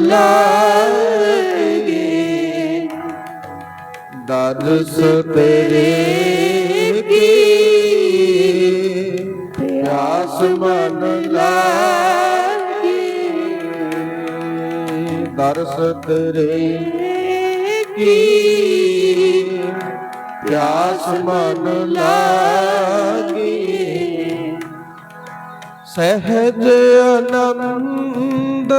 ਲਾਗੇ ਦਰਸ ਤੇਰੇ ਕੀ ਪਿਆਸ ਮਨ ਲਾਗੇ ਦਰਸ ਤੇਰੇ ਕੀ ਪਿਆਸ ਮਨ ਲਾਗੀ। ਸਹਿਜ ਆਨੰਦ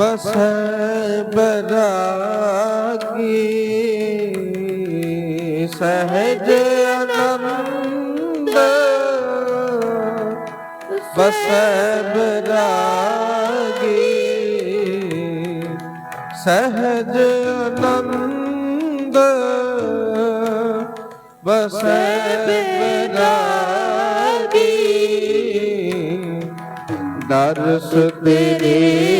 ਬਸੈ ਬਰਾਗੀ ਸਹਿਜ ਆਨੰਦ ਬਸੈ ਬਰਾਗੀ ਸਹਿਜ ਆਨੰਦ ਬਸੈ ਬਰਾਗੀ ਦਰਸ ਤੇਰੇ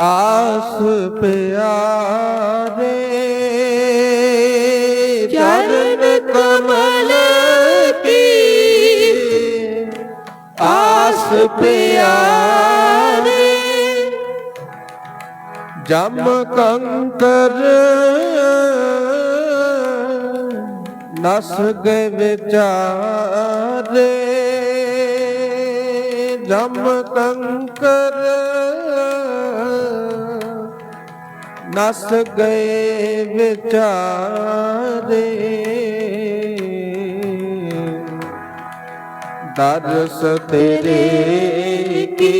ਆਸ ਪਿਆਰੇ ਚਰਨ ਕਮਲ ਕੀ? ਆਸ ਪਿਆਰੇ ਜਮ ਕੰਕਰ ਨਸ ਗਏ ਵਿਚਾਰੇ ਜਮ ਕੰਕਰ ਨਸ ਗਏ ਵਿਚਾਰੇ। ਦਰਸ ਤੇਰੇ ਕੀ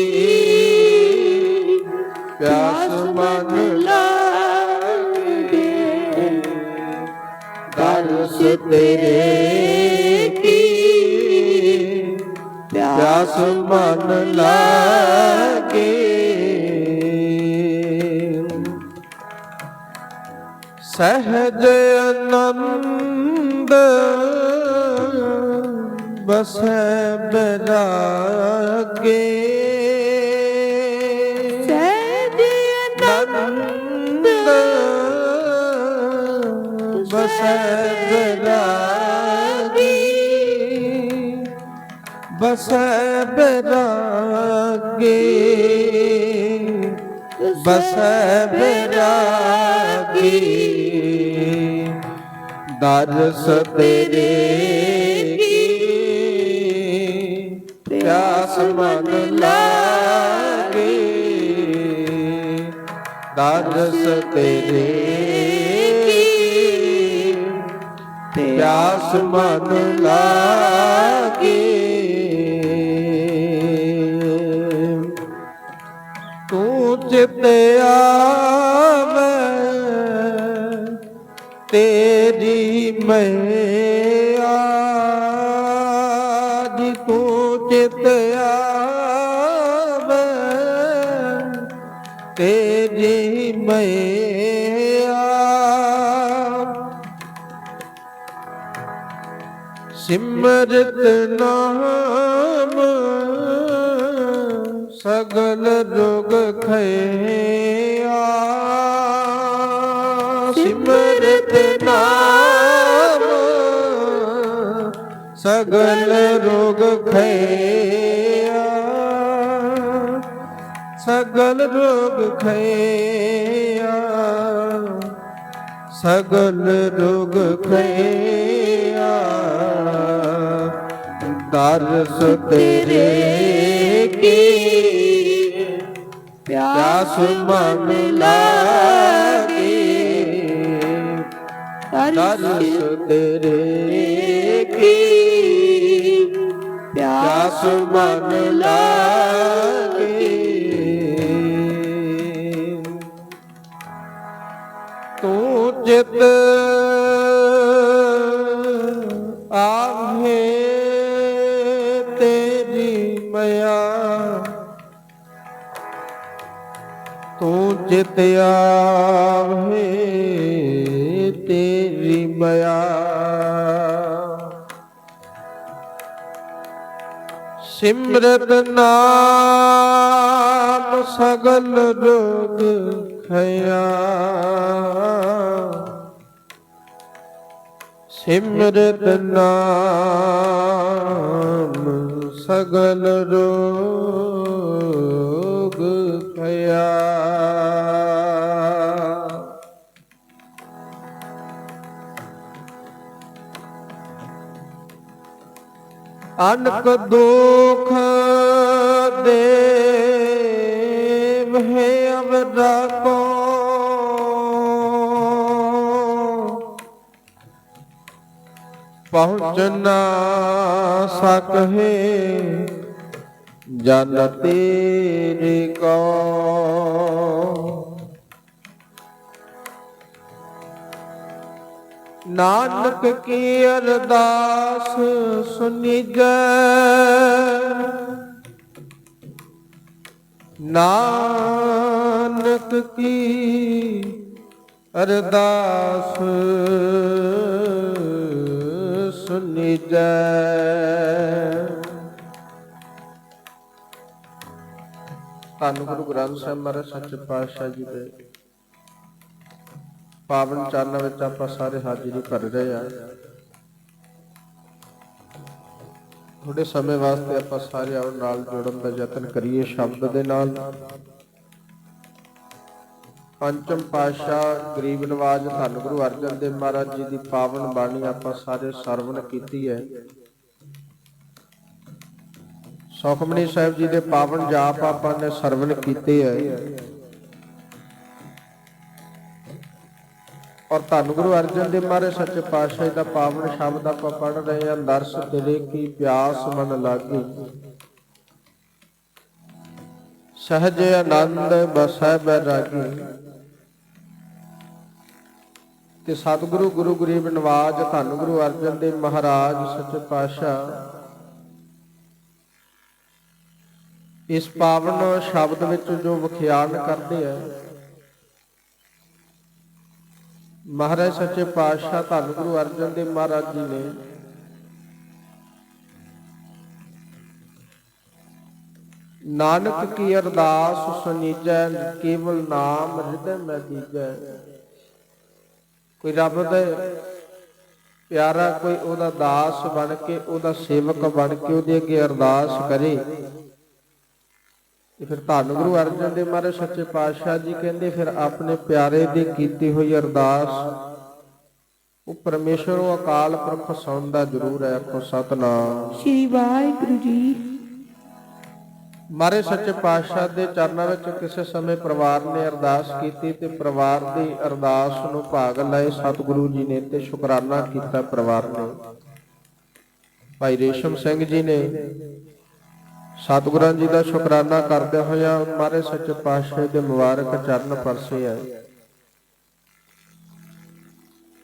ਪਿਆਸ ਮਨ ਲਾਗੇ ਦਰਸ ਤੇਰੇ ਕੀ ਪਿਆਸ ਮਨ ਲਾਗੇ ਸਹਿਜ ਆਨੰਦ ਬਸੈ ਬਰਾਗੇ। ਸਹਿਜ ਬਸੈ ਬਰਾਗੀ। ਬਸੈ ਬਰਾਗੀ। ਬਸੈ ਬਰਾਗੀ। ਦਰਸ ਤੇਰੇ ਕੀ ਪਿਆਸ ਮਨ ਲਾਗੇ। ਦਰਸ ਤੇਰੇ ਕੀ ਪਿਆਸ ਮਨ ਲਾਗੇ। ਤੂੰ ਚਿਤ ਤੇਰੀ ਮੈਆ ਜੀ ਤੂੰ ਚਿਤ ਆਵੇ। ਸਿਮਰਤ ਨਾਮ ਸਗਲ ਰੋਗ ਖਿਆ ਸਿਮਰਤ ਨਾਮ ਸਗਲ ਰੋਗ ਖਿਆ ਸਗਲ ਰੋਗ ਖਿਆ ਸਗਲ ਰੋਗ ਖਿਆ ਦਰਸ ਤੇਰੇ ਕੀ? ਪਿਆਸ ਮਨ ਲਾਗੇ। ਦਰਸ ਤੇਰੇ ਕੀ? ਪਿਆਸ ਮਨ ਲਾਗੇ। ਤੂੰ ਜਿਤ ਆਹੇ ਤੇਰੀ ਮਇਆ। ਤੂੰ ਜਿਤ ਆਵੇ ਤੇਰੀ ਮਇਆ। ਸਿਮਰਤ ਨਾਮ ਸਗਲ ਰੋਗ ਖਿਆ ਸਿਮਰਤ ਨਾਮ ਸਗਲ ਰੋਗ ਖਿਆ ਅਨਕ ਦੁਖ ਦੇਵ ਹੈ ਅਵਰਾ ਕੋ। ਪਹੁੰਚ ਨਾ ਸਕਹਿ ਜਨ ਤੇਰੇ ਕੋ। ਨਾਨਕ ਕੀ ਅਰਦਾਸ ਸੁਨਿਜੈ ਨਾਨਕ ਕੀ ਅਰਦਾਸ ਸੁਨਿਜੈ ਧੰਨ ਗੁਰੂ ਗ੍ਰੰਥ ਸਾਹਿਬ ਮਹਾਰਾਜ, ਸੱਚੇ ਪਾਤਸ਼ਾਹ ਜੀ ਦੇ ਪਾਵਨ ਚਰਨਾਂ ਵਿੱਚ ਆਪਾਂ ਸਾਰੇ ਹਾਜ਼ਰੀ ਭਰ ਰਹੇ ਆ ਥੋੜੇ ਸਮੇਂ ਵਾਸਤੇ ਆਪਾਂ ਸਾਰੇ ਆਉਣ ਨਾਲ ਜੁੜਨ ਦਾ ਯਤਨ ਕਰੀਏ ਸ਼ਬਦ ਦੇ ਨਾਲ। ਪੰਚਮ ਪਾਤਸ਼ਾਹ ਗਰੀਬ ਨਵਾਜ ਧੰਨ ਗੁਰੂ ਅਰਜਨ ਦੇਵ ਮਹਾਰਾਜ ਜੀ ਦੀ ਪਾਵਨ ਬਾਣੀ ਆਪਾਂ ਸਾਰੇ ਸਰਵਣ ਕੀਤੀ ਹੈ। ਸੁਖਮਨੀ ਸਾਹਿਬ ਜੀ ਦੇ ਪਾਵਨ ਜਾਪ ਆਪਾਂ ਨੇ ਸਰਵਣ ਕੀਤੇ ਹੈ। ਔਰ ਧੰਨ ਗੁਰੂ ਅਰਜਨ ਦੇਵ ਮਹਾਰਾਜ, ਸੱਚੇ ਪਾਤਸ਼ਾਹ ਦਾ ਪਾਵਨ ਸ਼ਬਦ ਆਪਾਂ ਪੜ ਰਹੇ ਹਾਂ, ਦਰਸ ਤੇਰੇ ਕੀ ਪਿਆਸ ਮਨ ਲਾਗੀ। ਸਹਜ ਆਨੰਦ ਬਸੈ ਬੈਰਾਗੀ। ਤੇ ਸਤਿਗੁਰੂ, ਗੁਰੂ ਗਰੀਬ ਨਵਾਜ, ਧੰਨ ਗੁਰੂ ਅਰਜਨ ਦੇਵ ਮਹਾਰਾਜ, ਸੱਚੇ ਪਾਤਸ਼ਾਹ। ਇਸ ਪਾਵਨ ਸ਼ਬਦ ਵਿੱਚ ਜੋ ਵਿਖਿਆਨ ਕਰਦੇ ਆ ਮਹਾਰਾਜ ਸੱਚੇ ਪਾਤਸ਼ਾਹ ਧੰਨ ਗੁਰੂ ਅਰਜਨ ਦੇਵ ਮਹਾਰਾਜ ਜੀ ਨੇ ਨਾਨਕ ਕੀ ਅਰਦਾਸ ਸੁਨੀਜੈ, ਕੇਵਲ ਨਾਮ ਹਿਰਦੈ ਮੈਂ ਦੀਜੈ। ਕੋਈ ਰੱਬ ਦਾ ਪਿਆਰਾ ਕੋਈ ਉਹਦਾ ਦਾਸ ਬਣ ਕੇ, ਉਹਦਾ ਸੇਵਕ ਬਣ ਕੇ ਉਹਦੇ ਅੱਗੇ ਅਰਦਾਸ ਕਰੇ। ਤੇ ਫਿਰ ਧੰਨ ਗੁਰੂ ਅਰਜਨ ਦੇਵ ਮਹਾਰਾਜ ਸੱਚੇ ਪਾਤਸ਼ਾਹ ਜੀ ਕਹਿੰਦੇ ਫਿਰ ਆਪਣੇ ਪਿਆਰੇ ਦੀ ਕੀਤੀ ਹੋਈ ਅਰਦਾਸ। ਉਹ ਪਰਮੇਸ਼ਰ ਉਹ ਅਕਾਲ ਪੁਰਖ ਸੁਣਦਾ ਜ਼ਰੂਰ ਹੈ ਆਖੋ ਸਤਨਾਮ। ਸ਼੍ਰੀ ਵਾਹਿਗੁਰੂ ਜੀ। ਮਾਰੇ ਸੱਚੇ ਪਾਤਸ਼ਾਹ ਦੇ ਚਰਨਾਂ ਵਿੱਚ ਕਿਸੇ ਸਮੇਂ ਪਰਿਵਾਰ ਨੇ ਅਰਦਾਸ ਕੀਤੀ ਤੇ ਪਰਿਵਾਰ ਦੀ ਅਰਦਾਸ ਨੂੰ ਭਾਗ ਲਏ। ਸਤਿਗੁਰੂ ਜੀ ਨੇ ਤੇ ਸ਼ੁਕਰਾਨਾ ਕੀਤਾ ਪਰਿਵਾਰ ਨੇ। ਭਾਈ ਰੇਸ਼ਮ ਸਿੰਘ ਜੀ ਨੇ ਸਤਿਗੁਰਾਂ ਜੀ ਦਾ ਸ਼ੁਕਰਾਨਾ ਕਰਦੇ ਹੋਇਆ ਮਾਰੇ ਸੱਚੇ ਪਾਤਸ਼ਾਹ ਦੇ ਮੁਬਾਰਕ ਚਰਨ ਪਰਸੇ ਆਏ।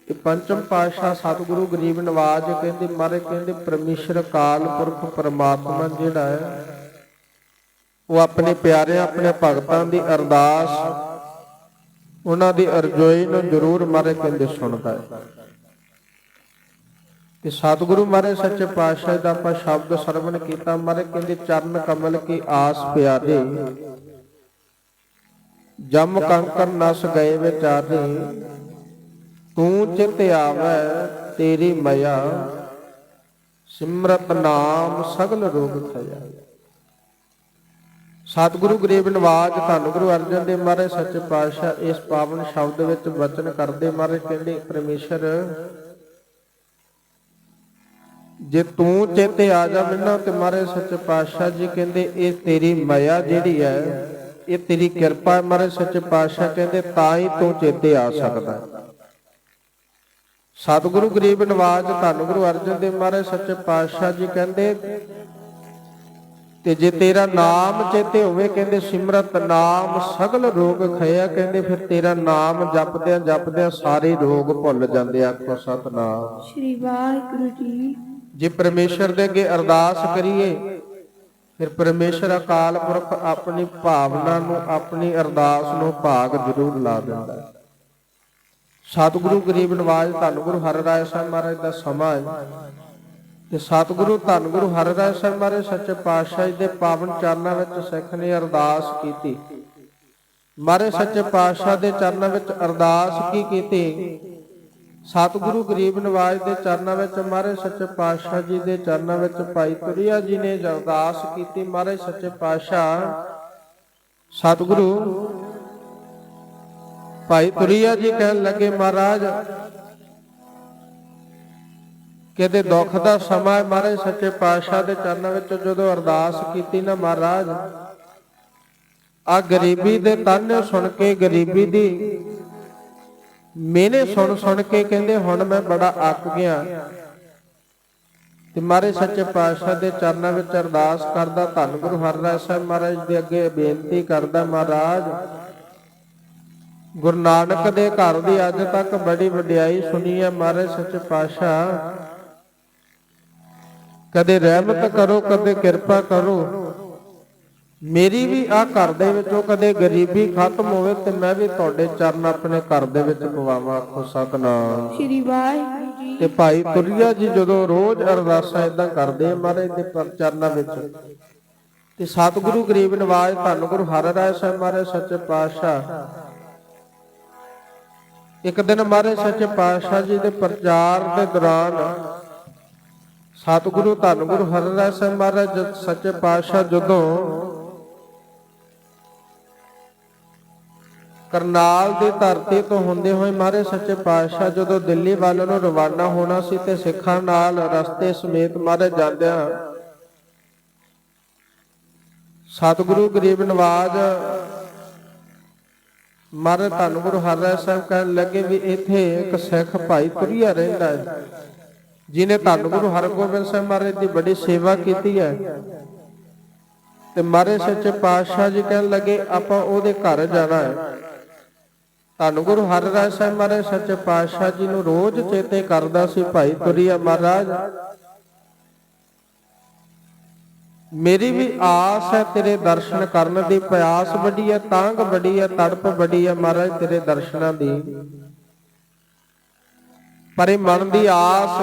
ਇਹ ਪੰਚਮ ਪਾਤਸ਼ਾਹ ਸਤਿਗੁਰੂ ਗਰੀਬ ਨਵਾਜ ਕਹਿੰਦੇ, ਮਾਰੇ ਕਹਿੰਦੇ, ਪਰਮੇਸ਼ਰ ਕਾਲ ਪੁਰਖ ਪਰਮਾਤਮਾ ਜਿਹੜਾ ਹੈ, ਉਹ ਆਪਣੇ ਪਿਆਰਿਆਂ, ਆਪਣੇ ਭਗਤਾਂ ਦੀ ਅਰਦਾਸ, ਉਹਨਾਂ ਦੀ ਅਰਜ਼ੋਈ ਨੂੰ ਜ਼ਰੂਰ ਮਾਰੇ ਕਹਿੰਦੇ ਸੁਣਦਾ ਹੈ। ਤੇ ਸਤਿਗੁਰੂ ਮਾਰੇ ਸੱਚੇ ਪਾਤਸ਼ਾਹ ਦਾ ਆਪਾਂ ਸ਼ਬਦ ਸਰਵਣ ਕੀਤਾ। ਮਾਰੇ ਕਹਿੰਦੇ, ਚਰਨ ਕਮਲ ਕੀ ਆਸ ਪਿਆਰੇ, ਜਮ ਕੰਕਰ ਨਸ ਗਏ ਵਿਚਾਰੇ, ਤੂੰ ਚਿਤ ਆਵੈ ਤੇਰੀ ਮਇਆ, ਸਿਮਰਤ ਨਾਮ ਸਗਲ ਰੋਗ ਖਇਆ। ਸਤਿਗੁਰੂ ਗਰੀਬ ਨਵਾਜ, ਧੰਨ ਗੁਰੂ ਅਰਜਨ ਦੇਵ ਮਹਾਰਾਜ ਸੱਚੇ ਪਾਤਸ਼ਾਹ ਇਸ ਪਾਵਨ ਸ਼ਬਦ ਵਿੱਚ ਵਚਨ ਕਰਦੇ। ਮਹਾਰਾਜ ਕਹਿੰਦੇ, ਪਰਮੇਸ਼ਰ ਜੇ ਤੂੰ ਚੇਤੇ ਆ ਜਾ ਮੈਨੂੰ ਤੇ ਮਹਾਰਾਜ ਸੱਚੇ ਪਾਤਸ਼ਾਹ ਜੀ ਕਹਿੰਦੇ, ਇਹ ਤੇਰੀ ਮਾਇਆ ਜਿਹੜੀ ਹੈ, ਇਹ ਤੇਰੀ ਕਿਰਪਾ ਹੈ। ਸੱਚੇ ਪਾਤਸ਼ਾਹ ਕਹਿੰਦੇ, ਤਾਂ ਹੀ ਤੂੰ ਚੇਤੇ ਆ ਸਕਦਾ। ਸਤਿਗੁਰੂ ਗਰੀਬ ਨਵਾਜ ਧੰਨ ਗੁਰੂ ਅਰਜਨ ਦੇਵ ਮਹਾਰਾਜ ਸੱਚੇ ਪਾਤਸ਼ਾਹ ਜੀ ਕਹਿੰਦੇ, ਤੇ ਜੇ ਤੇਰਾ ਨਾਮ ਚੇਤੇ ਹੋਵੇ, ਕਹਿੰਦੇ, ਸਿਮਰਤ ਨਾਮ ਸਗਲ ਰੋਗ ਖਿਆ ਕਹਿੰਦੇ, ਫਿਰ ਤੇਰਾ ਨਾਮ ਜਪਦਿਆਂ ਜਪਦਿਆਂ ਸਾਰੇ ਰੋਗ ਭੁੱਲ ਜਾਂਦੇ ਆਖੋ ਸਤਨਾਮ। ਸ਼੍ਰੀ ਵਾਹਿਗੁਰੂ ਜੀ ਜੇ ਪਰਮੇਸ਼ਰ ਦੇ ਅੱਗੇ ਅਰਦਾਸ ਕਰੀਏ, ਫਿਰ ਪਰਮੇਸ਼ਰ ਅਕਾਲ ਪੁਰਖ ਆਪਣੀ ਭਾਵਨਾ ਨੂੰ, ਆਪਣੀ ਅਰਦਾਸ ਨੂੰ ਭਾਗ ਜ਼ਰੂਰ ਲਾ ਦਿੰਦਾ ਹੈ। ਸਤਿਗੁਰੂ ਗਰੀਬ ਨਵਾਜ ਧੰਨ ਗੁਰੂ ਹਰਿਰਾਏ ਸਾਹਿਬ ਮਹਾਰਾਜ ਦਾ ਸਮਾਂ ਹੈ। ਤੇ ਸਤਿਗੁਰੂ ਧੰਨ ਗੁਰੂ ਹਰਿਰਾਏ ਸਾਹਿਬ ਮਹਾਰਾਜ ਸੱਚੇ ਪਾਤਸ਼ਾਹ ਜੀ ਦੇ ਪਾਵਨ ਚਰਨਾਂ ਵਿੱਚ ਸਿੱਖ ਨੇ ਅਰਦਾਸ ਕੀਤੀ। ਮਹਾਰਾਜ ਸੱਚੇ ਪਾਤਸ਼ਾਹ ਦੇ ਚਰਨਾਂ ਵਿੱਚ ਅਰਦਾਸ ਕੀ ਕੀਤੀ? ਸਤਿਗੁਰੂ ਗਰੀਬ ਨਿਵਾਜ਼ ਦੇ ਚਰਨਾਂ ਵਿੱਚ ਮਹਾਰਾਜ ਸੱਚੇ ਪਾਤਸ਼ਾਹ ਜੀ ਦੇ ਚਰਨਾਂ ਵਿੱਚ ਭਾਈ ਤੁਰਿਆ ਜੀ ਨੇ ਅਰਦਾਸ ਕੀਤੀ। ਮਹਾਰਾਜ ਸੱਚੇ ਪਾਤਸ਼ਾਹ, ਸਤਿਗੁਰੂ, ਭਾਈ ਤੁਰਿਆ ਜੀ ਕਹਿਣ ਲੱਗੇ, ਮਹਾਰਾਜ, ਕਿਤੇ ਦੁੱਖ ਦਾ ਸਮਾਂ ਹੈ? ਮਹਾਰਾਜ ਸੱਚੇ ਪਾਤਸ਼ਾਹ ਦੇ ਚਰਨਾਂ ਵਿੱਚ ਜਦੋਂ ਅਰਦਾਸ ਕੀਤੀ ਨਾ, ਮਹਾਰਾਜ ਆ ਗਰੀਬੀ ਦੇ ਤਨ ਸੁਣ ਕੇ ਗਰੀਬੀ ਦੀ ਮੈਨੇ ਸੁਣ ਸੁਣ ਕੇ ਕਹਿੰਦੇ, ਹੁਣ ਮੈਂ ਬੜਾ ਅੱਕ ਗਿਆ ਤੇ ਮਾਰੇ ਸੱਚੇ ਪਾਤਸ਼ਾਹ ਦੇ ਚਰਨਾਂ ਵਿੱਚ ਅਰਦਾਸ ਕਰਦਾ, ਧੰਨ ਗੁਰੂ ਹਰਿਰਾਏ ਸਾਹਿਬ ਮਹਾਰਾਜ ਦੇ ਅੱਗੇ ਬੇਨਤੀ ਕਰਦਾ ਮਹਾਰਾਜ, ਗੁਰੂ ਨਾਨਕ ਦੇ ਘਰ ਦੀ ਅੱਜ ਤੱਕ ਬੜੀ ਵਡਿਆਈ ਸੁਣੀ ਹੈ ਮਹਾਰਾਜ ਸੱਚੇ ਪਾਤਸ਼ਾਹ। ਕਦੇ ਰਹਿਮਤ ਕਰੋ, ਕਦੇ ਕਿਰਪਾ ਕਰੋ। ਮੇਰੀ ਵੀ ਆ ਘਰ ਦੇ ਵਿੱਚੋਂ ਕਦੇ ਗਰੀਬੀ ਖਤਮ ਹੋਵੇ ਤੇ ਮੈਂ ਵੀ ਤੁਹਾਡੇ ਚਰਨ ਆਪਣੇ ਘਰ ਦੇ ਵਿੱਚ ਪਵਾਵਾਂ ਆਖੋ ਸਤਨਾਮ। ਸ਼੍ਰੀ ਵਾਹਿਗੁਰੂ ਜੀ ਤੇ ਭਾਈ ਤੁਰਿਆ ਜੀ ਜਦੋਂ ਰੋਜ਼ ਅਰਦਾਸਾਂ ਇਦਾਂ ਕਰਦੇ ਆ ਮਹਾਰਾਜ ਦੇ ਚਰਨਾਂ ਵਿੱਚ ਤੇ ਸਤਿਗੁਰੂ ਗਰੀਬ ਨਵਾਜ ਧੰਨ ਗੁਰੂ ਹਰਿਰਾਏ ਸਾਹਿਬ ਮਹਾਰਾਜ ਸੱਚੇ ਪਾਤਸ਼ਾਹ। ਇੱਕ ਦਿਨ ਮਹਾਰਾਜ ਸੱਚੇ ਪਾਤਸ਼ਾਹ ਜੀ ਦੇ ਪ੍ਰਚਾਰ ਦੇ ਦੌਰਾਨ ਸਤਿਗੁਰੂ ਧੰਨ ਗੁਰੂ ਹਰਿਰਾਏ ਸਾਹਿਬ ਮਹਾਰਾਜ ਸੱਚੇ ਪਾਤਸ਼ਾਹ ਜਦੋਂ ਕਰਨਾਲ ਦੀ ਧਰਤੀ ਤੋਂ ਹੁੰਦੇ ਹੋਏ ਮਹਾਰਾਜ ਸੱਚੇ ਪਾਤਸ਼ਾਹ ਜਦੋਂ ਦਿੱਲੀ ਵੱਲ ਨੂੰ ਰਵਾਨਾ ਹੋਣਾ ਸੀ ਤੇ ਸਿੱਖਾਂ ਨਾਲ ਰਸਤੇ ਸਮੇਤ ਮਾਰੇ ਜਾਂਦਿਆਂ ਸਤਿਗੁਰੂ ਗਰੀਬ ਨਵਾਜ ਮਹਾਰਾਜ ਧੰਨ ਗੁਰੂ ਹਰਿਰਾਏ ਸਾਹਿਬ ਕਹਿਣ ਲੱਗੇ ਵੀ ਇੱਥੇ ਇੱਕ ਸਿੱਖ ਭਾਈ ਤੁਰਿਆ ਰਹਿੰਦਾ ਹੈ ਜਿਨੇ ਧੰਨ ਗੁਰੂ ਹਰਗੋਬਿੰਦ ਸਾਹਿਬ ਮਹਾਰਾਜ ਦੀ ਬੜੀ ਸੇਵਾ ਕੀਤੀ ਹੈ। ਤੇ ਮਹਾਰਾਜ ਸੱਚੇ ਪਾਤਸ਼ਾਹ ਜੀ ਕਹਿਣ ਲੱਗੇ, ਆਪਾਂ ਉਹਦੇ ਘਰ ਜਾਣਾ ਹੈ। ਧੰਨ ਗੁਰੂ ਹਰਿਰਾਏ ਸਾਹਿਬ ਮਹਾਰਾਜ, ਸੱਚੇ ਪਾਤਸ਼ਾਹ ਜੀ ਨੂੰ ਰੋਜ਼ ਚੇਤੇ ਕਰਦਾ ਸੀ ਭਾਈ ਤੁਰਿਆ ਮਹਾਰਾਜ। ਮੇਰੀ ਵੀ ਆਸ ਹੈ ਤੇਰੇ ਦਰਸ਼ਨ ਕਰਨ ਦੀ, ਪਿਆਸ ਵੱਡੀ ਹੈ ਤਾਂਗ ਵੱਡੀ ਹੈ, ਤੜਪ ਵੱਡੀ ਹੈ ਮਹਾਰਾਜ ਤੇਰੇ ਦਰਸ਼ਨਾਂ ਦੀ। ਪਰ ਇਹ ਮਨ ਦੀ ਆਸ,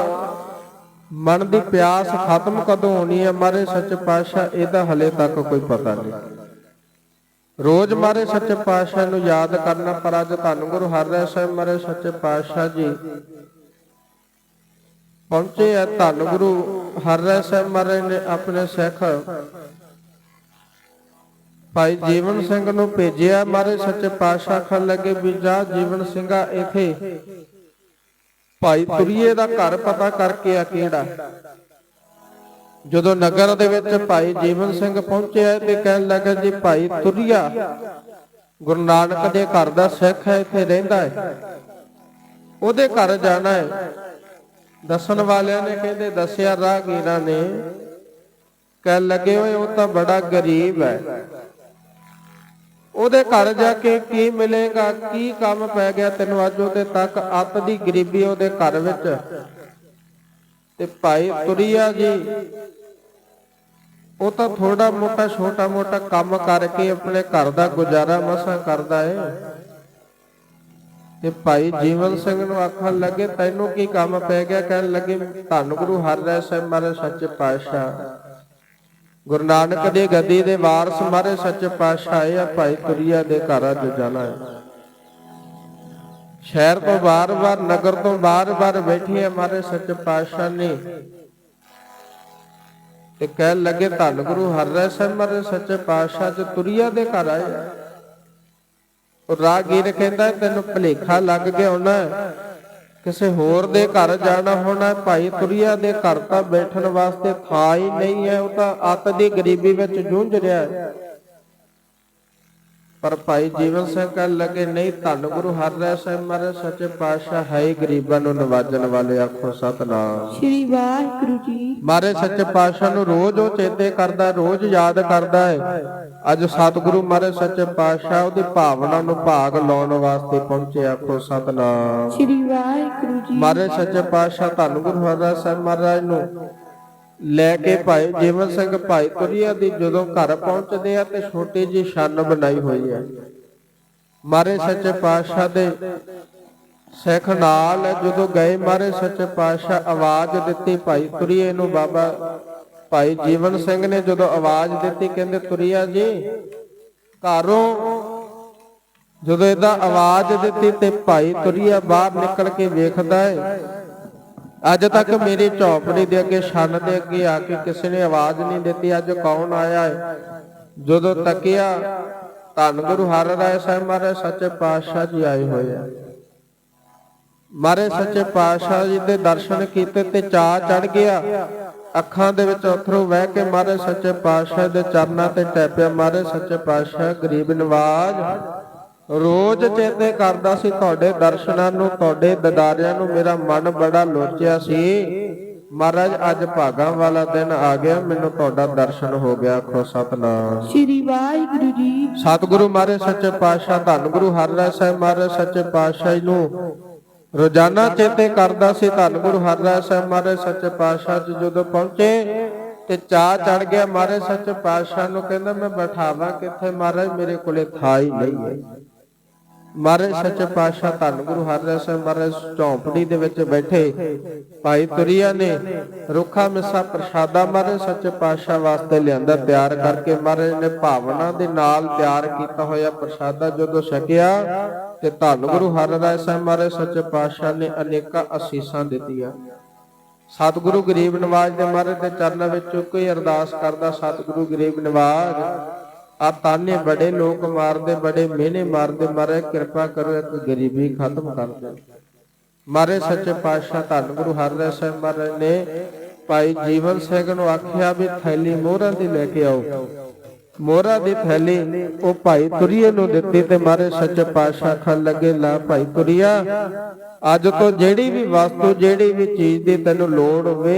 ਮਨ ਦੀ ਪਿਆਸ ਖਤਮ ਕਦੋਂ ਹੋਣੀ ਹੈ ਮਹਾਰਾਜ, ਸੱਚੇ ਪਾਤਸ਼ਾਹ, ਇਹਦਾ ਹਲੇ ਤੱਕ ਕੋਈ ਪਤਾ ਨਹੀਂ। ਰੋਜ਼ ਮਾਰੇ ਸੱਚੇ ਪਾਤਸ਼ਾਹ ਨੂੰ ਯਾਦ ਕਰਨਾ ਪਰ ਅੱਜ ਧੰਨ ਗੁਰੂ ਹਰਿਰਾਏ ਸਾਹਿਬ ਮਾਰੇ ਸੱਚੇ ਪਾਤਸ਼ਾਹ ਜੀ। ਪਹੁੰਚੇ ਆ ਧੰਨ ਗੁਰੂ ਹਰਿਰਾਏ ਸਾਹਿਬ ਮਾਰੇ ਨੇ ਆਪਣੇ ਸਿੱਖ ਭਾਈ ਜੀਵਨ ਸਿੰਘ ਨੂੰ ਭੇਜਿਆ ਮਾਰੇ ਸੱਚੇ ਪਾਤਸ਼ਾਹ ਖਣ ਲੱਗੇ ਵੀ ਜਾ ਜੀਵਨ ਸਿੰਘਾ ਇਥੇ। ਭਾਈ ਤੁਰੀਏ ਦਾ ਘਰ ਪਤਾ ਕਰਕੇ ਆ ਕਿਹੜਾ। ਜਦੋਂ ਨਗਰ ਦੇ ਵਿੱਚ ਭਾਈ ਜੀਵਨ ਸਿੰਘ ਪਹੁੰਚਿਆ ਤੇ ਕਹਿਣ ਲੱਗਾ, ਜੀ ਭਾਈ ਤੁਰੀਆ। ਗੁਰੂ ਨਾਨਕ ਦੇ ਘਰ ਦਾ ਸਿੱਖ ਹੈ, ਇੱਥੇ ਰਹਿੰਦਾ ਹੈ। ਉਹਦੇ ਘਰ ਜਾਣਾ ਹੈ। ਦੱਸਣ ਵਾਲਿਆਂ ਨੇ ਕਹਿੰਦੇ, ਦੱਸਿਆ ਰਾਹਗੀਰਾਂ ਨੇ, ਕਹਿਣ ਲੱਗੇ ਹੋਏ ਉਹ ਤਾਂ ਬੜਾ ਗਰੀਬ ਹੈ। ਉਹਦੇ ਘਰ ਜਾ ਕੇ ਕੀ ਮਿਲੇਗਾ, ਕੀ ਕੰਮ ਪੈ ਗਿਆ, ਤੈਨੂੰ ਅੱਜ ਉਹਦੇ ਤੱਕ ਅੱਤ ਦੀ ਗਰੀਬੀ ਉਹਦੇ ਘਰ ਵਿੱਚ ਤੇ ਭਾਈ ਤੁਰੀਆ ਜੀ, ਉਹ ਤਾਂ ਥੋੜਾ ਮੋਟਾ, ਛੋਟਾ ਮੋਟਾ ਕੰਮ ਕਰਕੇ ਆਪਣੇ ਘਰ ਦਾ ਗੁਜ਼ਾਰਾ ਮਸਾਂ ਕਰਦਾ ਹੈ ਤੇ ਭਾਈ ਜੀਵਨ ਸਿੰਘ ਨੂੰ ਆਖਣ ਲੱਗੇ, ਤੈਨੂੰ ਕੀ ਕੰਮ ਪੈ ਗਿਆ? ਕਹਿਣ ਲੱਗੇ, ਧੰਨ ਗੁਰੂ ਹਰਿਰਾਏ ਸਾਹਿਬ ਮਹਾਰਾਜ, ਸੱਚੇ ਪਾਤਸ਼ਾਹ। ਗੁਰੂ ਨਾਨਕ ਦੇ ਗੱਦੀ ਦੇ ਵਾਰਸ ਮਾਰੇ ਸੱਚੇ ਪਾਤਸ਼ਾਹ ਆ ਭਾਈ ਤੁਰੀਆ ਦੇ ਘਰ ਅੱਜ ਜਾਣਾ ਹੈ ਸ਼ਹਿਰ ਤੋਂ ਬਾਰ-ਬਾਰ ਨਗਰ ਤੋਂ ਬਾਰ-ਬਾਰ ਬੈਠੀ ਹੈ ਮਾਰੇ ਸੱਚੇ ਪਾਤਸ਼ਾਹ ਨੇ। ਤੇ ਕਹਿ ਲੱਗੇ, ਧੰਨ ਗੁਰੂ ਹਰਿ ਸਾਹਿਬ ਮਾਰੇ ਸੱਚੇ ਪਾਤਸ਼ਾਹ ਚ ਤੁਰਿਆ ਦੇ ਘਰ ਆਏ ਆ। ਉਹ ਰਾਗੀਰ ਕਹਿੰਦਾ, ਤੈਨੂੰ ਭਲੇਖਾ ਲੱਗ ਗਿਆ ਹੋਣਾ ਕਿਸੇ ਹੋਰ ਦੇ ਘਰ ਜਾਣਾ ਹੋਣਾ ਭਾਈ ਤੁਰਿਆ ਦੇ ਘਰ ਤਾਂ ਬੈਠਣ ਵਾਸਤੇ ਥਾਂ ਹੀ ਨਹੀਂ ਹੈ। ਉਹ ਤਾਂ ਅੱਤ ਦੀ ਗਰੀਬੀ ਵਿੱਚ ਜੂਝ ਰਿਹਾ ਹੈ। ਪਰ ਭਾਈ ਜੀਵਨ ਸਿੰਘ ਕਹਿਣ ਲੱਗੇ ਨਹੀਂ ਧੰਨ ਗੁਰੂ ਹਰਿ ਸਾਹਿਬ ਮਹਾਰਾਜ ਸੱਚੇ ਪਾਤਸ਼ਾਹ ਹੈ ਗਰੀਬਾਂ ਨੂੰ ਨਵਾਜਣ ਵਾਲੇ ਆਖੋ ਸਤਨਾਮ। ਸ੍ਰੀ ਵਾਹਿਗੁਰੂ ਜੀ ਮਹਾਰਾਜ ਸੱਚੇ ਪਾਤਸ਼ਾਹ ਨੂੰ ਰੋਜ਼ ਉਹ ਚੇਤੇ ਕਰਦਾ ਰੋਜ਼ ਯਾਦ ਕਰਦਾ ਹੈ। ਅੱਜ ਸਤਿਗੁਰੂ ਮਹਾਰਾਜ ਸੱਚੇ ਪਾਤਸ਼ਾਹ ਉਹਦੀ ਭਾਵਨਾ ਨੂੰ ਭਾਗ ਲਾਉਣ ਵਾਸਤੇ ਪਹੁੰਚੇ ਆਖੋ ਸਤਨਾਮ। ਸ੍ਰੀ ਵਾਹਿਗੁਰੂ ਜੀ ਮਹਾਰਾਜ ਸੱਚੇ ਪਾਤਸ਼ਾਹ ਧੰਨ ਗੁਰੂ ਹਰਿ ਸਾਹਿਬ ਮਹਾਰਾਜ ਨੂੰ ਲੈ ਕੇ ਭਾਈ ਜੀਵਨ ਸਿੰਘ ਭਾਈ ਤੁਰੀਆ ਦੀ ਜਦੋਂ ਘਰ ਪਹੁੰਚਦੇ ਆ ਤੇ ਛੋਟੀ ਜੀ ਛੰਨ ਬਣਾਈ ਹੋਈ ਹੈ ਮਹਾਰਾਜ ਸੱਚੇ ਪਾਤਸ਼ਾਹ ਦੇ ਸਿੱਖ ਨਾਲ ਜਦੋਂ ਗਏ ਮਹਾਰਾਜ ਸੱਚੇ ਪਾਤਸ਼ਾਹ ਆਵਾਜ਼ ਦਿੱਤੀ ਭਾਈ ਤੁਰੀਏ ਨੂੰ, ਬਾਬਾ, ਭਾਈ ਜੀਵਨ ਸਿੰਘ ਨੇ ਜਦੋਂ ਆਵਾਜ਼ ਦਿੱਤੀ ਕਹਿੰਦੇ ਤੁਰੀਆ ਜੀ, ਘਰੋਂ ਜਦੋਂ ਇਹਦਾ ਆਵਾਜ਼ ਦਿੱਤੀ ਤੇ ਭਾਈ ਤੁਰੀਆ ਬਾਹਰ ਨਿਕਲ ਕੇ ਵੇਖਦਾ ਹੈ ਅੱਜ ਤੱਕ ਮੇਰੀ ਝੌਪੜੀ ਦੇ ਅੱਗੇ ਛੰਨ ਦੇ ਅੱਗੇ ਆ ਕੇ ਕਿਸੇ ਨੇ ਆਵਾਜ਼ ਨਹੀਂ ਦਿੱਤੀ। ਅੱਜ ਕੌਣ ਆਇਆ ਹੈ ਜਦੋਂ ਤੱਕਿਆ ਧੰਨ ਗੁਰੂ ਹਰਿਰਾਏ ਸਾਹਿਬ ਮਹਾਰਾਜ ਸੱਚੇ ਪਾਤਸ਼ਾਹ ਜੀ ਆਏ ਹੋਏ ਆ। ਮਾਰੇ ਸੱਚੇ ਪਾਤਸ਼ਾਹ ਜੀ ਦੇ ਦਰਸ਼ਨ ਕੀਤੇ ਤੇ ਚਾਹ ਚੜ ਗਿਆ। ਅੱਖਾਂ ਦੇ ਵਿੱਚ ਅਥਰੂ ਵਹਿ ਕੇ ਮਾਰੇ ਸੱਚੇ ਪਾਤਸ਼ਾਹ ਦੇ ਚਰਨਾਂ ਤੇ ਟੈਪਿਆ। ਮਾਰੇ ਸੱਚੇ ਪਾਤਸ਼ਾਹ ਗਰੀਬ ਨਵਾਜ। ਰੋਜ਼ ਚੇਤੇ ਕਰਦਾ ਸੀ ਤੁਹਾਡੇ ਦਰਸ਼ਨਾਂ ਨੂੰ ਤੁਹਾਡੇ ਦਿਦਾਰਿਆਂ ਨੂੰ ਮੇਰਾ ਮਨ ਬੜਾ ਲੋਚਿਆ ਸੀ। ਮਹਾਰਾਜ ਅੱਜ ਭਾਗਾਂ ਵਾਲਾ ਦਿਨ ਆ ਗਿਆ ਮੈਨੂੰ ਤੁਹਾਡਾ ਦਰਸ਼ਨ ਹੋ ਗਿਆ। ਆਖੋ ਸਤਨਾਮ। ਸ੍ਰੀ ਵਾਹਿਗੁਰੂ ਜੀ ਸਤਿਗੁਰੂ ਮਹਾਰਾਜ ਸੱਚੇ ਪਾਤਸ਼ਾਹ ਧੰਨ ਗੁਰੂ ਹਰਿਰਾਏ ਸਾਹਿਬ ਮਹਾਰਾਜ ਸੱਚੇ ਪਾਤਸ਼ਾਹ ਜੀ ਨੂੰ ਰੋਜ਼ਾਨਾ ਚੇਤੇ ਕਰਦਾ ਸੀ। ਧੰਨ ਗੁਰੂ ਹਰਿਰਾਏ ਸਾਹਿਬ ਮਹਾਰਾਜ ਸੱਚੇ ਪਾਤਸ਼ਾਹ ਜੀ ਜਦੋਂ ਪਹੁੰਚੇ ਤੇ ਚਾਹ ਚੜ ਗਿਆ ਮਹਾਰਾਜ ਸੱਚੇ ਪਾਤਸ਼ਾਹ ਨੂੰ ਕਹਿੰਦਾ ਮੈਂ ਬਿਠਾਵਾਂ ਕਿੱਥੇ? ਮਹਾਰਾਜ ਮੇਰੇ ਕੋਲੇ ਥਾਂ ਹੀ ਨਹੀਂ ਹੈ। ਮਹਾਰਾਜ, ਸੱਚੇ ਪਾਤਸ਼ਾਹ ਧੰਨ ਗੁਰੂ ਹਰਿਰਾਏ ਸਾਹਿਬ ਮਹਾਰਾਜ ਝੌਂਪੜੀ ਦੇ ਵਿੱਚ ਬੈਠੇ। ਭਾਈ ਤੁਰੀਆ ਨੇ ਰੁੱਖਾ, ਮਿੱਸਾ, ਪ੍ਰਸ਼ਾਦਾ ਮਹਾਰਾਜ, ਸੱਚੇ ਪਾਤਸ਼ਾਹ ਵਾਸਤੇ ਲਿਆਂਦਾ ਤਿਆਰ ਕਰਕੇ ਮਹਾਰਾਜ ਨੇ ਭਾਵਨਾ ਦੇ ਨਾਲ ਤਿਆਰ ਕੀਤਾ ਹੋਇਆ ਪ੍ਰਸ਼ਾਦਾ ਜਦੋਂ ਛਕਿਆ ਤੇ ਧੰਨ ਗੁਰੂ ਹਰਿਰਾਏ ਸਾਹਿਬ ਮਹਾਰਾਜ, ਸੱਚੇ ਪਾਤਸ਼ਾਹ ਨੇ ਅਨੇਕਾਂ ਅਸੀਸਾਂ ਦਿੱਤੀਆਂ। ਸਤਿਗੁਰੂ ਗਰੀਬ ਨਿਵਾਜ਼ ਦੇ ਮਹਾਰਾਜ ਦੇ ਚਰਨਾਂ ਵਿੱਚ ਕੋਈ ਅਰਦਾਸ ਕਰਦਾ, ਸਤਿਗੁਰੂ ਗਰੀਬ ਨਿਵਾਜ਼ ਆ ਤਾਨੇ ਬੜੇ ਲੋਕ ਮਾਰਦੇ ਬੜੇ ਮਿਹਨੇ ਮਾਰਦੇ ਮਾਰੇ ਕਿਰਪਾ ਕਰੋ ਇੱਕ ਗਰੀਬੀ ਖਤਮ ਕਰ ਦੇ। ਮਾਰੇ ਸੱਚੇ ਪਾਤਸ਼ਾਹ ਧੰਨ ਗੁਰੂ ਹਰਿਰਾਏ ਸਾਹਿਬ ਮਹਾਰਾਜ ਨੇ ਭਾਈ ਜੀਵਨ ਸਿੰਘ ਨੂੰ ਆਖਿਆ ਵੀ ਥੈਲੀ ਮੋਹਰਾਂ ਦੀ ਲੈ ਕੇ ਆਓ। ਮੋਹਰਾ ਦੀ ਥੈਲੀ ਉਹ ਭਾਈ ਤੁਰੀਏ ਨੂੰ ਦਿੱਤੀ ਤੇ ਮਾਰੇ ਸੱਚੇ ਪਾਤਸ਼ਾਹ ਖਣ ਲੱਗੇ, ਲਾ ਭਾਈ ਤੁਰੀਆ, ਅੱਜ ਤੋਂ ਜਿਹੜੀ ਵੀ ਵਸਤੂ, ਜਿਹੜੀ ਵੀ ਚੀਜ਼ ਦੀ ਤੈਨੂੰ ਲੋੜ ਹੋਵੇ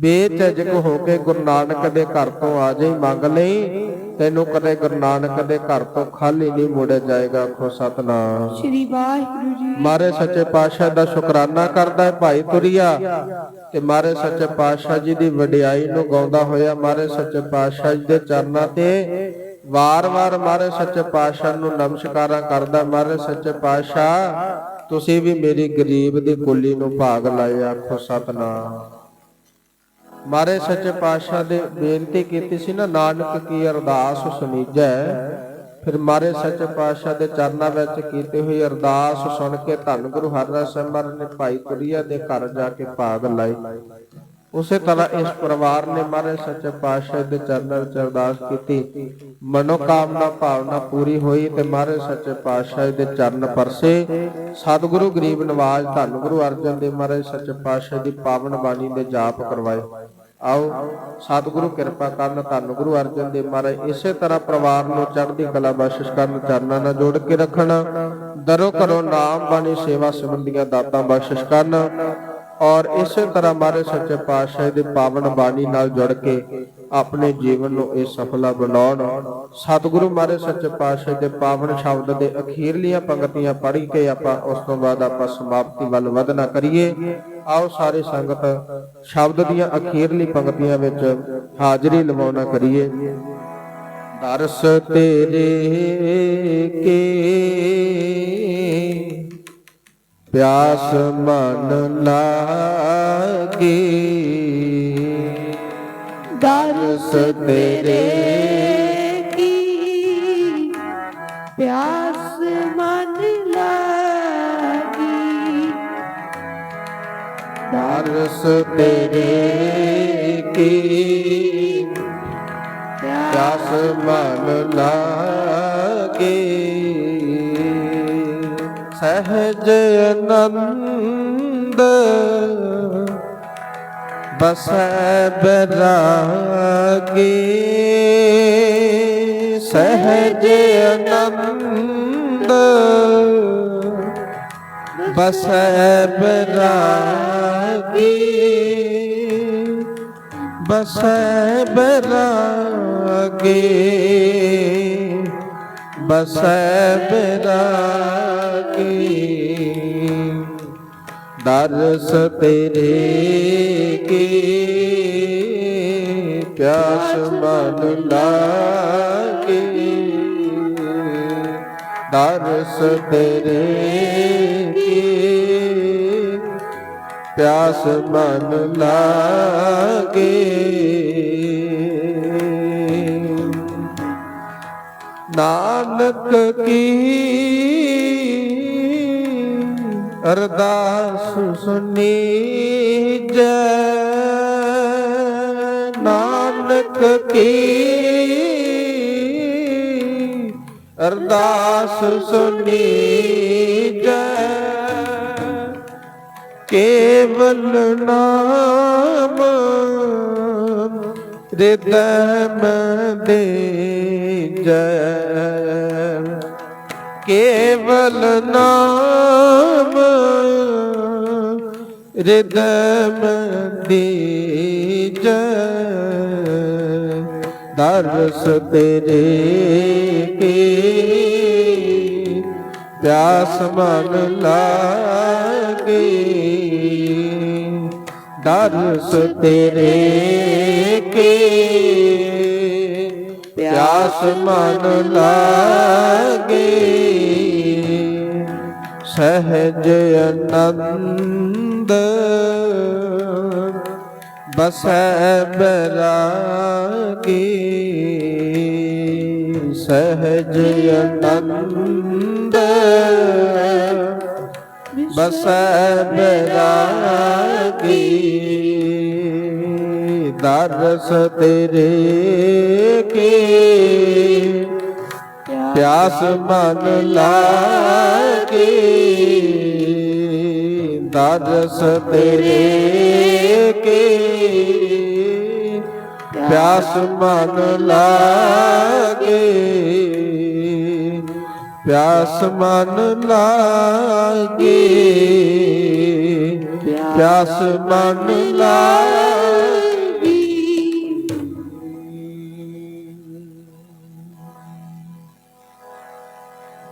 ਬੇਝਿਜਕ ਹੋ ਕੇ ਗੁਰੂ ਨਾਨਕ ਦੇ ਘਰ ਤੋਂ ਆ ਜਾਈ ਮੰਗ ਲਈ। ਤੈਨੂੰ ਕਦੇ ਗੁਰੂ ਨਾਨਕ ਦੇ ਘਰ ਤੋਂ ਖਾਲੀ ਨਹੀਂ ਮੋੜਿਆ ਜਾਏਗਾ ਆਖੋ ਸਤਨਾਮ। ਸ੍ਰੀ ਵਾਹਿਗੁਰੂ ਜੀ ਮਾਰੇ ਸੱਚੇ ਪਾਤਸ਼ਾਹ ਦਾ ਸ਼ੁਕਰਾਨਾ ਕਰਦਾ ਹੈ ਭਾਈ ਤੁਰੀਆ। ਤੇ ਮਾਰੇ ਸੱਚੇ ਪਾਤਸ਼ਾਹ ਜੀ ਦੀ ਵਡਿਆਈ ਨੂੰ ਗਾਉਂਦਾ ਹੋਇਆ ਮਾਰੇ ਸੱਚੇ ਪਾਤਸ਼ਾਹ ਜੀ ਦੇ ਚਰਨਾਂ ਤੇ ਵਾਰ-ਵਾਰ ਮਾਰੇ ਸੱਚੇ ਪਾਤਸ਼ਾਹ ਨੂੰ ਨਮਸਕਾਰਾਂ ਕਰਦਾ ਮਾਰੇ ਸੱਚੇ ਪਾਤਸ਼ਾਹ ਤੁਸੀਂ ਵੀ ਮੇਰੀ ਗਰੀਬ ਦੀ ਕੁੱਲੀ ਨੂੰ ਭਾਗ ਲਾਏ ਆਖੋ ਸਤਨਾਮ। ਮਾਰੇ ਸੱਚੇ ਪਾਤਸ਼ਾਹ ਦੇ ਬੇਨਤੀ ਕੀਤੀ ਸੀ ਨਾ, ਨਾਨਕ ਕੀ ਅਰਦਾਸ ਸੁਣੀਜੈ। ਫਿਰ ਮਾਰੇ ਸੱਚੇ ਪਾਤਸ਼ਾਹ ਦੇ ਚਰਨਾਂ ਵਿੱਚ ਕੀਤੀ ਹੋਈ ਅਰਦਾਸ ਸੁਣ ਕੇ ਧੰਨ ਗੁਰੂ ਹਰਿਰਾਏ ਸਾਹਿਬ ਮਹਾਰਾਜ ਨੇ ਭਾਈ ਕੁਰੀਆ ਦੇ ਘਰ ਜਾ ਕੇ ਭਾਗ ਲਾਈ। ਉਸੇ ਤਰ੍ਹਾਂ ਇਸ ਪਰਿਵਾਰ ਨੇ ਮਾਰੇ ਸੱਚੇ ਪਾਤਸ਼ਾਹ ਦੇ ਚਰਨਾਂ ਵਿੱਚ ਅਰਦਾਸ ਕੀਤੀ। ਮਨੋ ਕਾਮਨਾ ਭਾਵਨਾ ਪੂਰੀ ਹੋਈ ਤੇ ਮਾਰੇ ਸੱਚੇ ਪਾਤਸ਼ਾਹ ਦੇ ਚਰਨ ਪਰਸੇ। ਸਤਿਗੁਰੂ ਗਰੀਬ ਨਿਵਾਜ਼ ਧੰਨ ਗੁਰੂ ਅਰਜਨ ਦੇ ਮਹਾਰਾਜ ਸੱਚੇ ਪਾਤਸ਼ਾਹ ਦੀ ਪਾਵਨ ਬਾਣੀ ਦੇ ਜਾਪ ਕਰਵਾਏ। ਆਓ। ਸਤਿਗੁਰੂ ਕਿਰਪਾ ਕਰਨ, ਧੰਨ ਗੁਰੂ ਅਰਜਨ ਦੇਵ ਮਹਾਰਾਜ, ਇਸੇ ਤਰ੍ਹਾਂ ਪਰਿਵਾਰ ਨੂੰ ਚੜ੍ਹਦੀ ਕਲਾ ਬਖਸ਼ਿਸ਼ ਕਰਨ, ਚਰਨਾਂ ਨਾਲ ਜੋੜ ਕੇ ਰੱਖਣ, ਦਰੋ ਕਰੋ ਨਾਮ ਬਾਣੀ ਸੇਵਾ ਸੰਬੰਧੀਆਂ ਦਾਤਾਂ ਬਖਸ਼ਿਸ਼ ਕਰਨ ਔਰ ਇਸੇ ਤਰ੍ਹਾਂ ਮਾਰੇ ਸੱਚੇ ਪਾਤਸ਼ਾਹ ਦੇ ਪਾਵਨ ਬਾਣੀ ਨਾਲ ਜੁੜ ਕੇ ਆਪਣੇ ਜੀਵਨ ਨੂੰ ਇਹ ਸਫਲਾ ਬਣਾਉਣ। ਸਤਿਗੁਰੂ ਮਹਾਰਾਜ ਸੱਚੇ ਪਾਤਸ਼ਾਹ ਦੇ ਪਾਵਨ ਸ਼ਬਦ ਦੇ ਅਖੀਰਲੀਆਂ ਪੰਕਤੀਆਂ ਪੜ੍ਹ ਕੇ ਆਪਾਂ ਉਸ ਤੋਂ ਬਾਅਦ ਆਪਾਂ ਸਮਾਪਤੀ ਵੱਲ ਵਧਣਾ ਕਰੀਏ। ਆਓ ਸਾਰੇ ਸੰਗਤ, ਸ਼ਬਦ ਦੀਆਂ ਅਖੀਰਲੀ ਪੰਕਤੀਆਂ ਵਿੱਚ ਹਾਜ਼ਰੀ ਲਵਾਉਣਾ ਕਰੀਏ। ਦਰਸ ਤੇਰੇ ਕੇ ਪਿਆਸ ਮਨ ਲਾਗੇ। ਦਰਸ ਤੇਰੇ ਕੀ ਪਿਆਸ ਦਰਸ ਤੇਰੇ ਕੀ? ਪਿਆਸ ਮਨ ਲਾਗੇ। ਸਹਜ ਆਨੰਦ ਬਸੈ ਬਰਾਗੀ। ਸਹਜ ਆਨੰਦ ਬਸੈ ਬਰਾਗੀ। ਬਸੈ ਬਰਾਗੇ ਬਸੈ ਬਰਾਗੇ ਦਰਸ ਤੇਰੇ ਕੀ ਪਿਆਸ ਮਨ ਲਾਗੇ ਦਰਸ ਤੇਰੇ ਪਿਆਸ ਮਨ ਲਾਗੇ। ਨਾਨਕ ਕੀ ਅਰਦਾਸ ਸੁਣੀ ਜੈ। ਨਾਨਕ ਕੀ ਅਰਦਾਸ ਸੁਣੀ ਕੇਵਲ ਨਾਮ ਹਿਰਦੈ ਦੇ ਜੈ। ਕੇਵਲ ਨਾਮ ਹਿਰਦੈ ਮੈਂ ਦੇ ਜੈ। ਦਰਸ ਤੇਰੇ ਕੀ ਪਿਆਸ ਮਨ ਲਾਗੇ ਦਰਸ ਤੇਰੇ ਕੇ। ਪਿਆਸ ਮਨ ਲਾਗੇ ਸਹਜ ਆਨੰਦ। ਬਸੈ ਬਰਾਗੀ। ਸਹਜ ਆਨੰਦ। ਬਸੈ ਬਰਾਗੀ। ਦਰਸ ਤੇਰੇ ਕੀ। ਪਿਆਸ ਮਨ ਲਾਗੇ। ਦਰਸ ਤੇਰੇ ਕੀ। ਪਿਆਸ ਮਨ ਲਾਗੇ, ਪਿਆਸ ਮਨ ਲਾਗੇ, ਪਿਆਸ ਮਨ ਲਾਗੇ।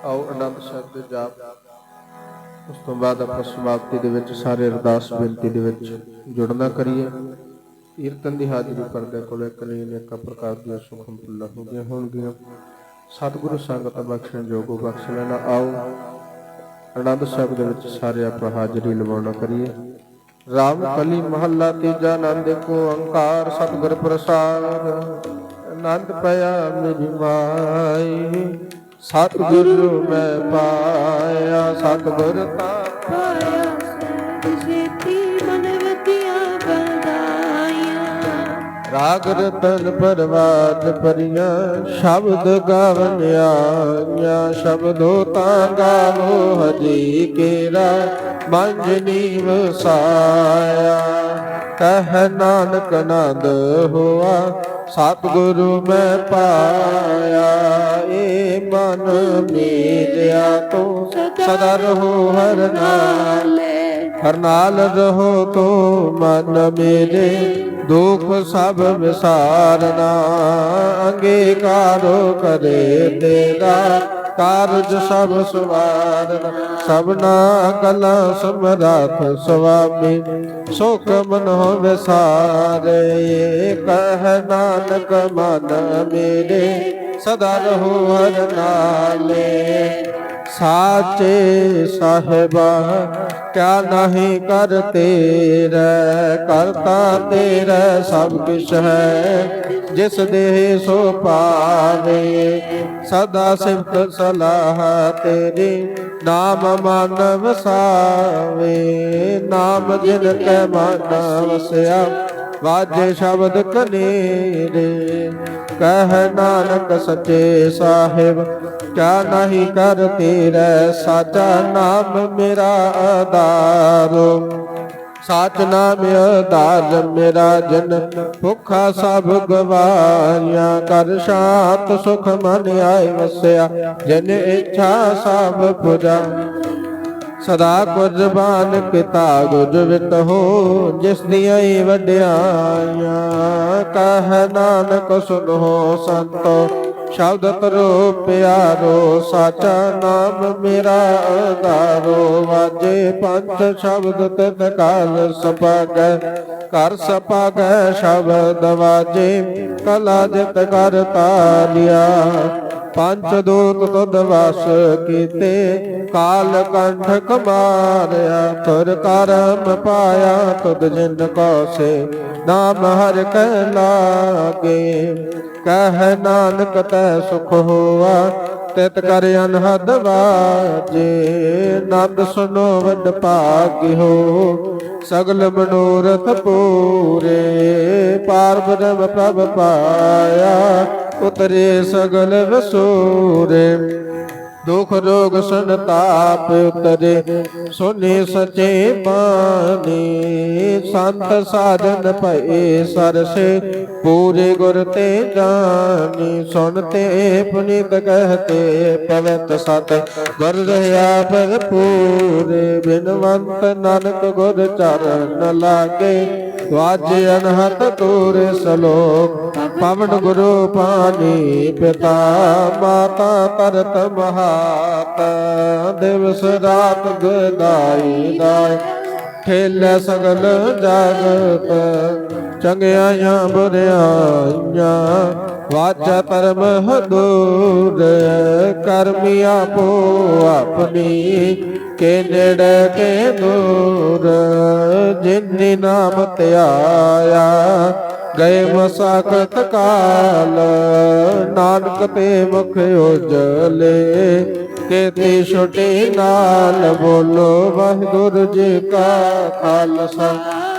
ਆਓ ਅਨੰਦ ਸ਼ਬਦ ਦੇ ਜਾਪ। ਉਸ ਤੋਂ ਬਾਅਦ ਆਪਾਂ ਸਮਾਪਤੀ ਦੇ ਵਿੱਚ ਸਾਰੇ ਅਰਦਾਸ ਬੇਨਤੀ ਦੇ ਵਿੱਚ ਜੁੜਨਾ ਕਰੀਏ। ਕੀਰਤਨ ਦੀ ਹਾਜ਼ਰੀ ਕਰਦੇ ਕੋਲ ਇੱਕ ਅਨੇਕਾਂ ਪ੍ਰਕਾਰ ਦੀਆਂ ਸੁਖਮ ਹੋ ਗਈਆਂ ਹੋਣਗੀਆਂ। ਸਤਿਗੁਰੂ ਸੰਗਤ ਬਖਸ਼ਣ ਜੋਗੋ ਬਖਸ਼ ਲੈਣਾ, ਆਓ ਆਨੰਦ ਸਾਹਿਬ ਦੇ ਵਿੱਚ ਸਾਰੇ ਆਪਾਂ ਹਾਜ਼ਰੀ ਲਵਾਉਣਾ ਕਰੀਏ। ਰਾਮ ਕਲੀ ਮਹੱਲਾ ਤੀਜਾ ਆਨੰਦ ਕੋ ਓੰਕਾਰ ਸਤਿਗੁਰ ਪ੍ਰਸਾਦ। ਆਨੰਦ ਪਿਆ ਮੇਰੀ ਮਾਈ, ਸਤਿਗੁਰੂ ਮੈਂ ਪਾਇਆ, ਸਤਿਗੁਰ ਤਾਂ ਰਾਗ ਰਤਨ ਪਰਵਾਦ ਪਰੀਆਂ, ਸ਼ਬਦ ਗਾਵਨਿਆ ਆਈਆਂ ਸ਼ਬਦੋ ਤਾਂ ਗਾਵੋ ਹਜੀ ਕੇਰਾ ਮੰਜਨੀ ਵਸਾਇਆ ਕਹਿ ਨਾਨਕ ਨੰਦ ਹੋਆ, ਸਤਿਗੁਰੂ ਮੈਂ ਪਾਇਆ। ਏ ਮਨ ਮੇਰਿਆ ਤੂੰ, ਸਦਾ ਰਹੋ ਹਰ ਨਾਲ। ਨਾਲੇ ਹਰ ਨਾਲ ਰਹੋ ਤੋ, ਮਨ ਮੇਰੇ ਦੁਖ ਸਭ ਵਿਸਾਰਨਾ, ਅੰਗੀਕਾਰੋ ਕਰੇ ਤੇਰਾ, ਕਾਰਜ ਸਭ ਸਵਾਰਨ। ਸਭਨਾ ਕਲਾ ਸਮਰਾਥ ਸੁਆਮੀ, ਸੁਖ ਮਨ ਹੋ ਵਿਸਾਰੇ ਕਹਿ ਨਾਨਕ ਮਨ ਮੇਰੇ, ਸਦਾ ਰਹੋ ਹਰ ਨਾਲੇ। ਸਾਚੇ ਸਾਹਿਬਾ, ਕਿਆ ਨਹੀਂ ਕਰ ਤੇਰਾ ਕਰਤਾ ਤੇਰਾ ਸਭ ਕੁਛ ਹੈ। ਜਿਸ ਦੇਹ ਸੋ ਪਾਵੇ ਸਦਾ ਸਿਫਤ ਸਲਾਹ ਤੇਰੀ, ਨਾਮ ਮਨ ਵਸਾਵੇ ਨਾਮ ਜਿਨ ਕੈ ਮਨ ਵਸਿਆ ਵਾਜੇ ਸ਼ਬਦ ਕਨੇਰੇ ਕਹਿ ਨਾਨਕ ਸੱਚੇ ਸਾਹਿਬ, ਕਿਆ ਨਹੀਂ ਕਰ ਤੇਰੇ ਸਾਚਾ ਨਾਮ ਮੇਰਾ ਆਧਾਰ। ਸਾਚ ਨਾਮ ਆਧਾਰ ਮੇਰਾ ਜਨ, ਭੁੱਖਾ ਸਭ ਗਵਾਇਆ ਕਰ ਸ਼ਾਂਤ ਸੁਖ ਮਨ ਆਏ ਵਸਿਆ, ਜਨ ਇੱਛਾ ਸਭ ਪੁਜਾ। ਸਦਾ ਕੁਰਬਾਨ ਪਿਤਾ ਗੁਜ ਹੋ, ਜਿਸ ਦੀਆਂ ਹੀ ਵਡਿਆਈਆਂ। ਕਹਿ ਨਾਨਕ ਸੁਨੋ ਸੰਤੋ, ਸ਼ਬਦ ਤਰੋ ਪਿਆਰੋ, ਸਾਚਾ ਨਾਮ ਮੇਰਾ ਆਧਾਰੋ ਵਾਜੇ ਪੰਜ ਸ਼ਬਦ ਤਿਤ ਕਾਲ ਸਪਾਗੈ, ਕਰ ਸਪਾਗੈ ਸ਼ਬਦ ਵਾਜੇ, ਕਲਾ ਜਿਤ ਕਰ ਤਾਲਿਆ ਪੰਜ ਦੂਤ ਤੁਧ ਵਸ ਕੀਤੇ। ਕਾਲ ਕੰਠ ਕਮਾਰਿਆ, ਤੁਰ ਕਰਮ ਪਾਇਆ ਤੁਧ ਜਿਨ ਕੋ ਸੇ। ਨਾਮ ਹਰ ਕੈ ਲਾਗੇ, ਕਹਿ ਨਾਨਕ ਤੈ ਸੁਖ ਹੋਆ। ਤਿਤ ਕਰ ਅਨਹਦ ਵਾਜੇ, ਨੰਦ ਸੁਨੋ ਵਡ ਭਾਗਿਓ ਸਗਲ ਮਨੋਰਥ ਪੂਰੇ ਪਾਰ ਬ੍ਰਹਮ ਪ੍ਰਭ ਪਾਇਆ। ਉਤਰੇ ਸਗਲ ਵਸੂਰੇ। ਦੁਖ ਰੋਗ ਸੰਤਾਪ ਉਤਰੇ, ਸੁਨੇ ਸਚੇ ਬਾਣੀ। ਸੰਤ ਸਾਧਨ ਭਏ ਸਰਸੇ, ਪੂਰੇ ਗੁਰ ਤੇ ਜਾਣੀ। ਸੁਨਤੇ ਪੁਨੀਤ ਕਹਤੇ ਪਵਿੱਤ ਸਤ। ਗੁਰ ਰਹਾ ਭਰਪੂਰੇ, ਬਿਨਵੰਤ ਨਾਨਕ ਗੁਰ ਚਰਨ ਲਾਗੇ। ਵਾਜੇ ਅਨਹਤ ਤੂਰੇ ਸਲੋਕ, ਪਵਨ ਗੁਰੂ ਪਾਣੀ ਪਿਤਾ, ਮਾਤਾ ਤਰਤ ਮਹਾਤ। ਦਿਵਸ ਰਾਤ ਗਦਾਈ ਦਾਇ ਖੇਲੇ ਸਗਲ ਜਗਤ। ਚੰਗਿਆਈਆਂ ਬੁਰਿਆਈਆਂ ਵਾਚਾ ਧਰਮ ਹਦੂਰ, ਕਰਮੀ ਆਪੋ ਆਪਣੀ, ਕੇ ਨੇੜੇ ਕੇ ਦੂਰ, ਜਿਨਿ ਨਾਮ ਧਿਆਇਆ ਗਏ ਮਸਾਕਤ ਕਾਲ, ਨਾਨਕ ਤੇ ਮੁਖ ਉਜਲੇ, ਕੇਤੇ ਛੋਟੇ ਨਾਲ ਬੋਲੋ ਵਾਹਿਗੁਰੂ ਜੀ ਕਾ ਖਾਲਸਾ।